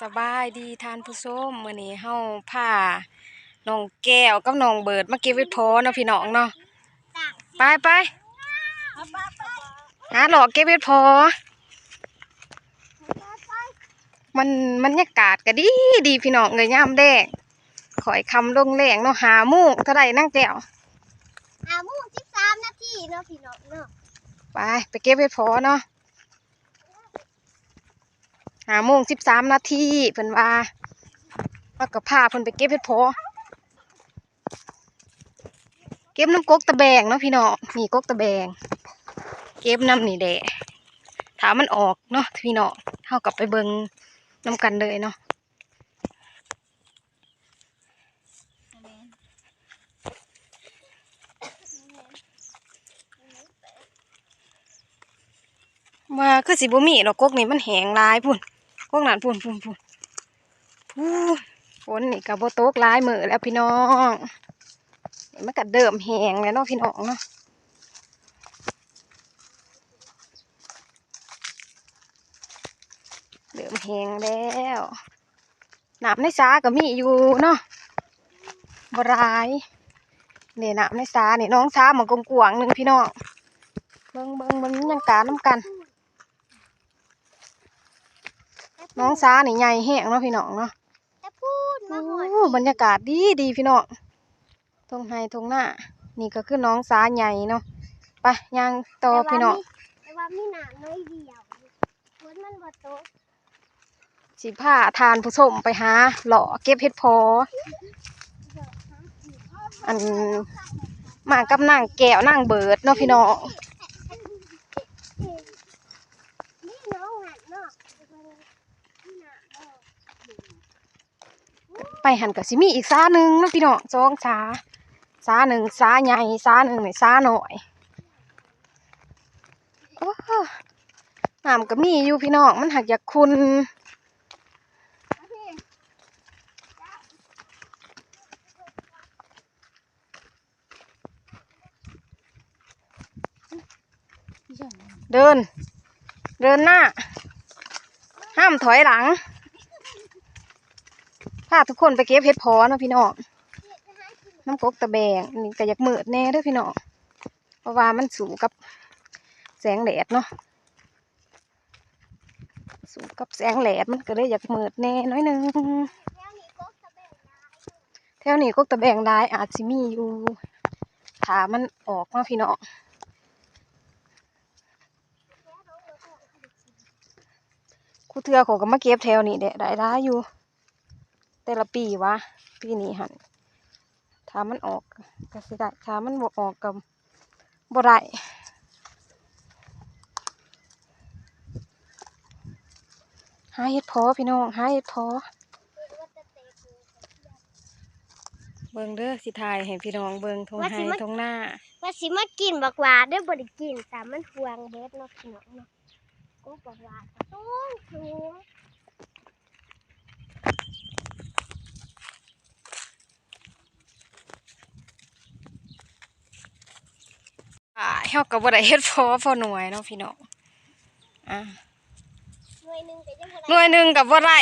สบายดีทานผู้ชมมื้อนี้เฮาพาน้องแก้วกับน้องเบิดมาเก็บเห็ดเพอเนาะพี่น้องเนาะไปไปหาหลอกเก็บเห็ดเพอ มันบรรยากาศก็ดีดีพี่น้องเลยยามแดงข่อยคำลงแรงเนาะหาหมูกเท่าใดนั่งแก้วหาโมุงสิบสามนาทีเนาะพี่น้องเนาะไปไปเก็บเห็ดเพอเนาะ หาโมงสิบสามนาทีเพิ่นว่าแล้วก็พาเพิ่นไปเก็บเห็ดเพอเก็บน้ำกกตะแบงเนาะพี่น้องนี่กกตะแบง เก็บน้ำนี่แดะถามมันออกเนาะพี่น้องเท่ากับไปเบิงน้ำกันเลยเนาะว่าคือสิบ่มีดอกกกนี่มันแหงลายพุ่น กกนั่นพุ่นพุ่นพุ่นพูนฝนนี่ก็บ่ตกลายมือแล้วพี่น้องมันก็เริ่มแหงแล้วเนาะพี่น้องเนาะเริ่มแหงแล้วหน้ำในสาก็มีอยู่เนาะบรายเนี่ยหน้ำในสาเนี่ยน้องสามันกงกวงหนึ่งพี่น้องเบิ่งเบิ่งเบิ่งยังการน้ำกัน น้องสานี่ใหญ่แห้งเนาะพี่น้องเนาะแต่พูดมาหอดโอ้บรรยากาศดีดีพี่น้องทงไฮทงหน้า นี่ก็คือน้องสาใหญ่เนาะไปย่างต่อพี่น้องแต่ว่ามีหนาน้อยเดียวฝนมันบ่ตกสิผ้าทานผู้ชมไปหาหล่อเก็บเห็ดพอ อันมากับนางแก้วนางเบิดเนาะพี่น้อง นี่น้องหันเนาะมีหนาเนาะ ไปหันกับสิมีอีกซาหนึ่งนะพี่น้องสองซาซาหนึ่งซาใหญ่ซาหนึ่งนี่ซาหน่อยโอ้น้ำก็มีอยู่พี่น้องมันหักอยากคุณเดิน เดินหน้า ห้ามถอยหลัง พาทุกคนไปเก็บเห็ดพอเนาะพี่น้องน้ำกกตะแบงนี่ก็อยากมืดแน่เด้วยพี่น้องเพราะว่ามันสูงกับแสงแดดเนาะสูงกับแสงแดดมันก็เลยอยากมืดแน่น้อยหนึงแล้วนี่ก็สะเบ็ดได้แถวนี้กกตะแบงได้อาจสิมีอยู่ถามันออกมาพี่น้องคูเทือขอก็มาเก็บแถวนี้เด้ได้ได้อยู่ แต่ละปีวะปีนี้หันถ้ามันออกก็สิได้ถ้ามันบ่ออกก็บ่ได้หาเฮ็ดพอพี่น้องหาเฮ็ดพอเบิ่งเด้อสิถ่ายให้พี่น้องเบิ่งทงไห้ทงหน้า ว่าสิมากินบักหวาได้อบ่ได้กินแต่มันห่วงเบิดเนาะพี่น้องเนาะก็บักหวาก็สูงสูง อ่าเฮาก็บ่ได้เฮ็ดพอพอหน่วยเนาะพี่น้องอ่าหน่วยหนึงก็ยังบ่หน่วยหนึ่งกับบ่ได้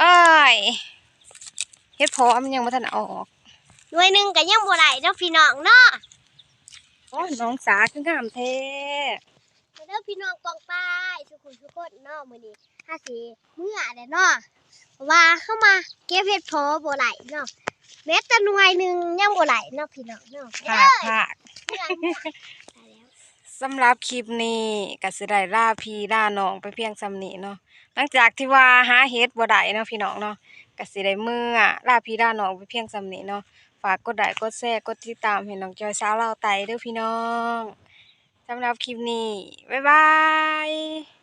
เอ้ยเฮ็ดพอมันยังบ่ทันออกหน่วยหนึงก็ยังบ่ได้เนาะพี่น้องเนาะโอ้ยน้องสาคืองามแท้มาเด้อพี่น้องกองป้ายทุกคนทุกคนเนาะมื้อนี้ห้าสิเมื่อเด้อเนาะเพราะว่าเข้ามาเก็บเห็ดเพอบ่ไหลเนาะแม้แต่หน่วยหนึงยังบ่ไหลเนาะพี่น้องเนาะภาคภาคเมื่อเมื่อได้แล้ว สำหรับคลิปนี้ก็สิได้ลาพี่ลาน้องไปเพียงสำนี้เนาะหลังจากที่ว่าหาเฮ็ดบ่ได้เนาะพี่น้องเนาะก็สิได้เมื่อล่าพี่ลาน้องไปเพียงสำนี้เนาะฝากกดไลค์กดแชร์กดติดตามให้น้องจอยสาวเราไตเด้อพี่น้องสำหรับคลิปนี้บ๊ายบาย